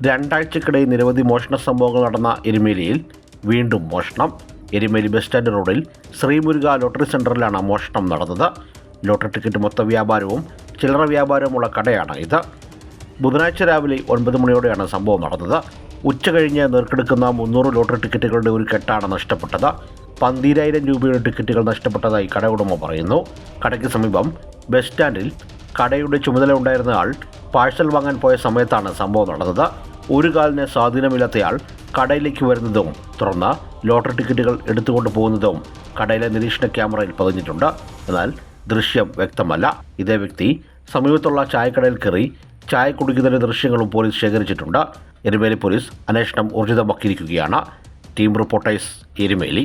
രണ്ടാഴ്ചക്കിടെ നിരവധി മോഷണ സംഭവങ്ങൾ നടന്ന എരുമേലിയിൽ വീണ്ടും മോഷണം. എരുമേലി ബസ് സ്റ്റാൻഡ് റോഡിൽ ശ്രീമുരുക ലോട്ടറി സെന്ററിലാണ് മോഷണം നടന്നത്. ലോട്ടറി ടിക്കറ്റ് മൊത്ത വ്യാപാരവും ചില്ലറ വ്യാപാരവുമുള്ള കടയാണ് ഇത്. ബുധനാഴ്ച രാവിലെ ഒൻപത് മണിയോടെയാണ് സംഭവം നടന്നത്. ഉച്ച കഴിഞ്ഞ് നേർക്കെടുക്കുന്ന മുന്നൂറ് ലോട്ടറി ടിക്കറ്റുകളുടെ ഒരു കെട്ടാണ് നഷ്ടപ്പെട്ടത്. പന്തീരായിരം രൂപയുടെ ടിക്കറ്റുകൾ നഷ്ടപ്പെട്ടതായി കട ഉടമ പറയുന്നു. കടയ്ക്ക് സമീപം ബസ് സ്റ്റാൻഡിൽ കടയുടെ ചുമതല ഉണ്ടായിരുന്ന ആൾ പാഴ്സൽ വാങ്ങാൻ പോയ സമയത്താണ് സംഭവം നടന്നത്. ഒരു കാലിന് സ്വാധീനമില്ലാത്തയാൾ കടയിലേക്ക് വരുന്നതും തുടർന്ന് ലോട്ടറി ടിക്കറ്റുകൾ എടുത്തുകൊണ്ട് പോകുന്നതും കടയിലെ നിരീക്ഷണ ക്യാമറയിൽ പതിഞ്ഞിട്ടുണ്ട്. എന്നാൽ ദൃശ്യം വ്യക്തമല്ല. ഇതേ വ്യക്തി സമീപത്തുള്ള ചായക്കടയിൽ കയറി ചായ കുടിക്കുന്നതിന്റെ ദൃശ്യങ്ങളും പോലീസ് ശേഖരിച്ചിട്ടുണ്ട്. എരുമേലി പോലീസ് അന്വേഷണം ഊർജിതമാക്കിയിരിക്കുകയാണ്. Team reporters Erumeli.